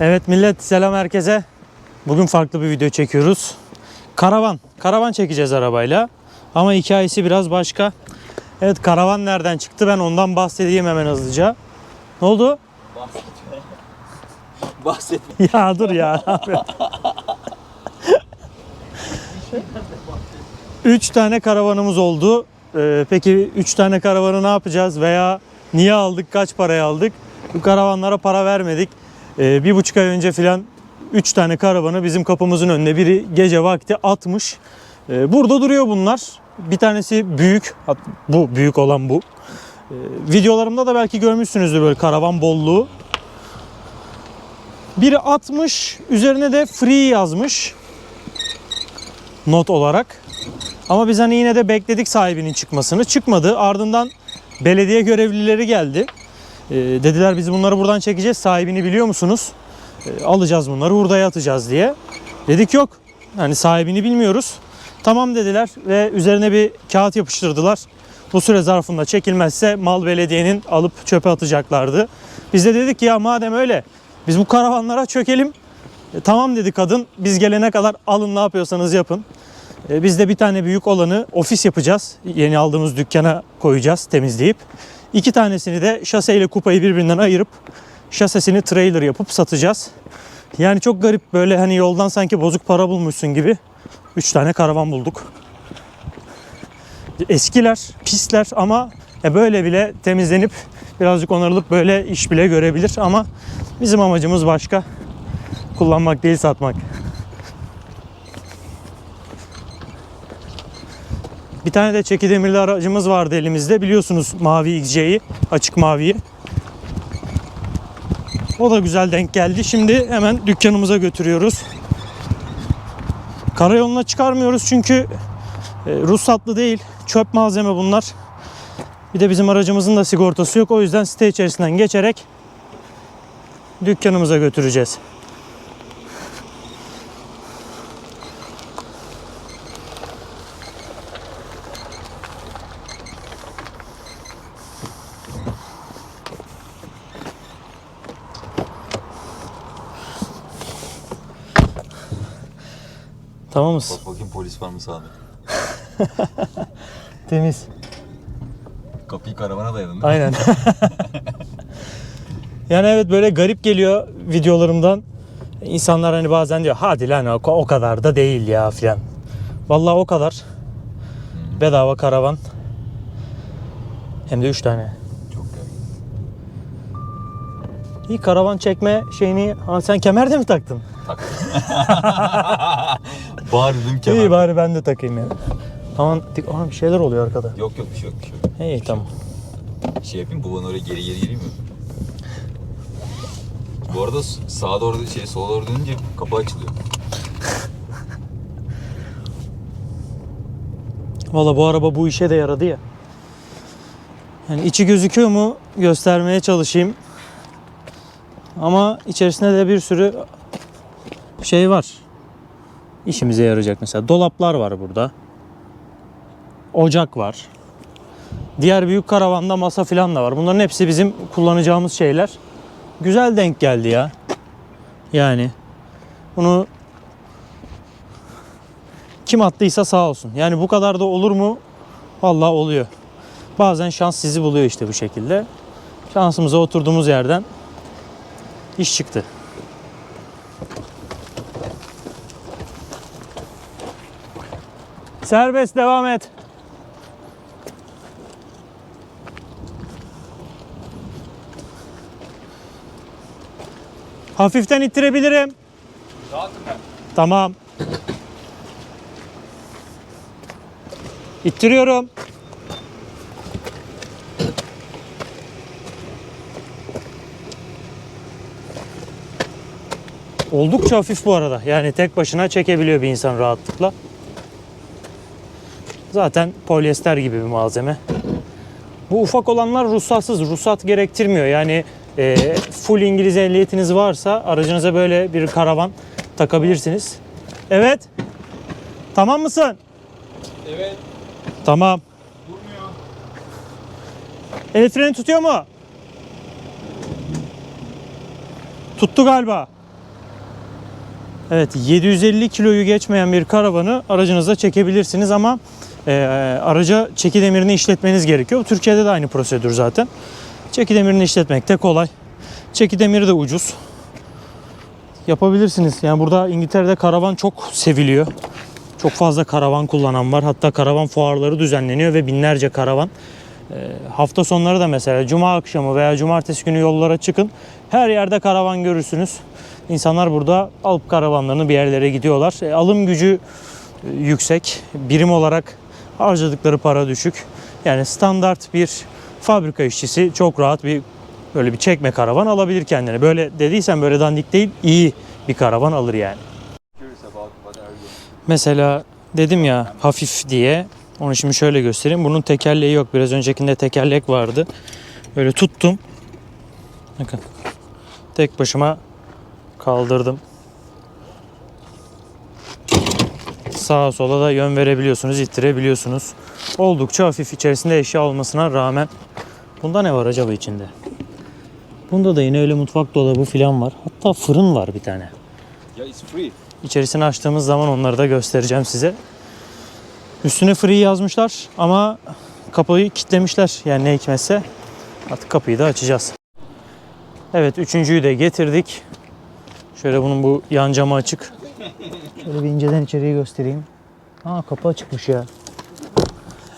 Evet millet selam herkese. Bugün farklı bir video çekiyoruz. Karavan. Karavan çekeceğiz arabayla. Ama hikayesi biraz başka. Evet karavan nereden çıktı ben ondan bahsedeyim hemen hızlıca. Ne oldu? Bahset. ya dur ya. üç tane karavanımız oldu. Ee, peki üç tane karavanı ne yapacağız veya niye aldık, kaç paraya aldık? Bu karavanlara para vermedik. Ee, bir buçuk ay önce filan üç tane karavanı bizim kapımızın önüne biri gece vakti atmış. Ee, burada duruyor bunlar. Bir tanesi büyük, bu büyük olan bu. Ee, videolarımda da belki görmüşsünüzdür böyle karavan bolluğu. Biri atmış, üzerine de free yazmış. Not olarak. Ama biz hani yine de bekledik sahibinin çıkmasını. Çıkmadı. Ardından belediye görevlileri geldi. Ee, dediler biz bunları buradan çekeceğiz. Sahibini biliyor musunuz? Ee, alacağız bunları hurdaya atacağız diye. Dedik yok. Hani sahibini bilmiyoruz. Tamam dediler ve üzerine bir kağıt yapıştırdılar. Bu süre zarfında çekilmezse mal belediyenin alıp çöpe atacaklardı. Biz de dedik ki ya madem öyle biz bu karavanlara çökelim. E, tamam dedi kadın. Biz gelene kadar alın ne yapıyorsanız yapın. E, biz de bir tane büyük olanı ofis yapacağız. Yeni aldığımız dükkana koyacağız temizleyip. İki tanesini de şaseyle kupayı birbirinden ayırıp şasesini trailer yapıp satacağız. Yani çok garip böyle hani yoldan sanki bozuk para bulmuşsun gibi. Üç tane karavan bulduk. Eskiler, pisler ama ya böyle bile temizlenip birazcık onarılıp böyle iş bile görebilir ama bizim amacımız başka. Kullanmak değil satmak. Bir tane de çeki demirli aracımız vardı elimizde. Biliyorsunuz mavi XC'yi, açık maviyi. O da güzel denk geldi. Şimdi hemen dükkanımıza götürüyoruz. Karayoluna çıkarmıyoruz çünkü e, ruhsatlı değil. Çöp malzeme bunlar. Bir de bizim aracımızın da sigortası yok. O yüzden site içerisinden geçerek dükkanımıza götüreceğiz. Tamam mısın? Bak bakayım polis var mı sağda? Temiz. Kapıyı karavana dayadın değil mi? Aynen. yani evet böyle garip geliyor videolarımdan. İnsanlar hani bazen diyor hadi lan o, o kadar da değil ya filan. Vallahi o kadar. Bedava karavan. Hem de 3 tane. Çok güzel. İyi karavan çekme şeyini ha, sen kemer de mi taktın? Tak. Bağır dedim kemer. İyi bari ben de takayım ya. Aman dik- Aa, bir şeyler oluyor arkada. Yok yok bir şey yok bir şey yok. İyi tamam. Şey yapayım babanın oraya geri geri gireyim mi? Bu arada sağa doğru şey sola doğru dönünce kapı açılıyor. Valla bu araba bu işe de yaradı ya. Yani içi gözüküyor mu göstermeye çalışayım. Ama içerisinde de bir sürü şey var. İşimize yarayacak mesela. Dolaplar var burada. Ocak var. Diğer büyük karavanda masa falan da var. Bunların hepsi bizim kullanacağımız şeyler. Güzel denk geldi ya. Yani bunu kim attıysa sağ olsun. Yani bu kadar da olur mu? Vallahi oluyor. Bazen şans sizi buluyor işte bu şekilde. Şansımıza oturduğumuz yerden iş çıktı. Serbest devam et. Hafiften ittirebilirim. Tamam. İttiriyorum. Oldukça hafif bu arada. Yani tek başına çekebiliyor bir insan rahatlıkla. Zaten polyester gibi bir malzeme. Bu ufak olanlar ruhsatsız. Ruhsat gerektirmiyor. Yani e, full İngiliz ehliyetiniz varsa aracınıza böyle bir karavan takabilirsiniz. Evet. Tamam mısın? Evet. Tamam. Durmuyor. El freni tutuyor mu? Tuttu galiba. Evet 750 kiloyu geçmeyen bir karavanı aracınızda çekebilirsiniz ama e, araca çeki demirini işletmeniz gerekiyor. Türkiye'de de aynı prosedür zaten. Çeki demirini işletmek de kolay. Çeki demiri de ucuz. Yapabilirsiniz. Yani burada İngiltere'de karavan çok seviliyor. Çok fazla karavan kullanan var. Hatta karavan fuarları düzenleniyor ve binlerce karavan. E, hafta sonları da mesela cuma akşamı veya cumartesi günü yollara çıkın. Her yerde karavan görürsünüz. İnsanlar burada alıp karavanlarını bir yerlere gidiyorlar. E, alım gücü e, yüksek. Birim olarak harcadıkları para düşük. Yani standart bir fabrika işçisi çok rahat bir böyle bir çekme karavan alabilir kendine. Böyle dediysen böyle dandik değil iyi bir karavan alır yani. Mesela dedim ya hafif diye. Onu şimdi şöyle göstereyim. Bunun tekerleği yok. Biraz öncekinde tekerlek vardı. Böyle tuttum. Bakın. Tek başıma kaldırdım. Sağa sola da yön verebiliyorsunuz, ittirebiliyorsunuz. Oldukça hafif içerisinde eşya olmasına rağmen. Bunda ne var acaba içinde? Bunda da yine öyle mutfak dolabı falan var. Hatta fırın var bir tane. İçerisini açtığımız zaman onları da göstereceğim size. Üstüne free yazmışlar ama kapıyı kilitlemişler. Yani ne hikmetse artık kapıyı da açacağız. Evet üçüncüyü de getirdik. Şöyle bunun bu yan camı açık. Şöyle bir inceden içeriği göstereyim. Aa kapı açıkmış ya.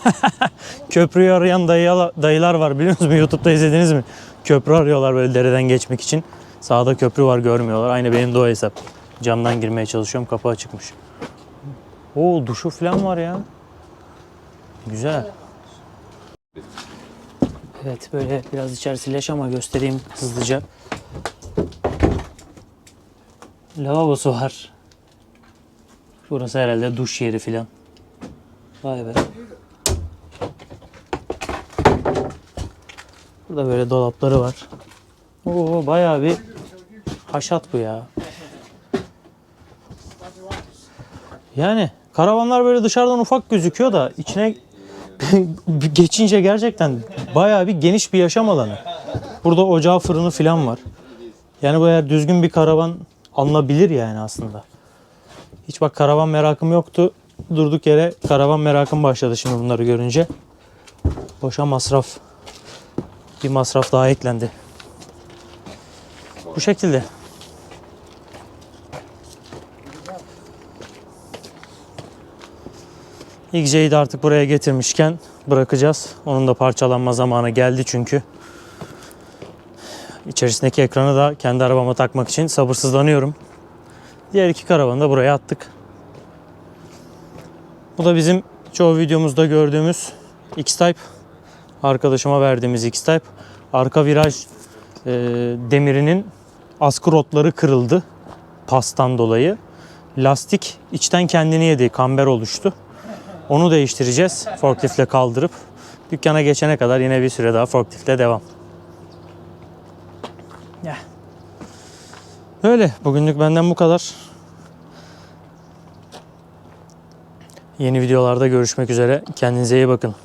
Köprüyü arayan dayı, dayılar var biliyor musunuz? YouTube'da izlediniz mi? Köprü arıyorlar böyle dereden geçmek için. Sağda köprü var görmüyorlar. Aynı benim de o hesap. Camdan girmeye çalışıyorum kapı açıkmış. Oo duşu falan var ya. Güzel. Evet böyle biraz içerisi leş ama göstereyim hızlıca. Lavabosu var. Burası herhalde duş yeri filan. Vay be. Burada böyle dolapları var. Oo bayağı bir haşat bu ya. Yani karavanlar böyle dışarıdan ufak gözüküyor da içine geçince gerçekten bayağı bir geniş bir yaşam alanı. Burada ocağı fırını filan var. Yani bu eğer düzgün bir karavan alınabilir yani aslında. Hiç bak karavan merakım yoktu. Durduk yere karavan merakım başladı şimdi bunları görünce. Boşa masraf. Bir masraf daha eklendi. Bu şekilde. XJ'yi de artık buraya getirmişken bırakacağız. Onun da parçalanma zamanı geldi çünkü. İçerisindeki ekranı da kendi arabama takmak için sabırsızlanıyorum. Diğer iki karavanı da buraya attık. Bu da bizim çoğu videomuzda gördüğümüz X-Type. Arkadaşıma verdiğimiz X-Type. Arka viraj e, demirinin askı rotları kırıldı pastan dolayı. Lastik içten kendini yedi, kamber oluştu. Onu değiştireceğiz forkliftle kaldırıp. Dükkana geçene kadar yine bir süre daha forkliftle devam. Öyle. Bugünlük benden bu kadar. Yeni videolarda görüşmek üzere. Kendinize iyi bakın.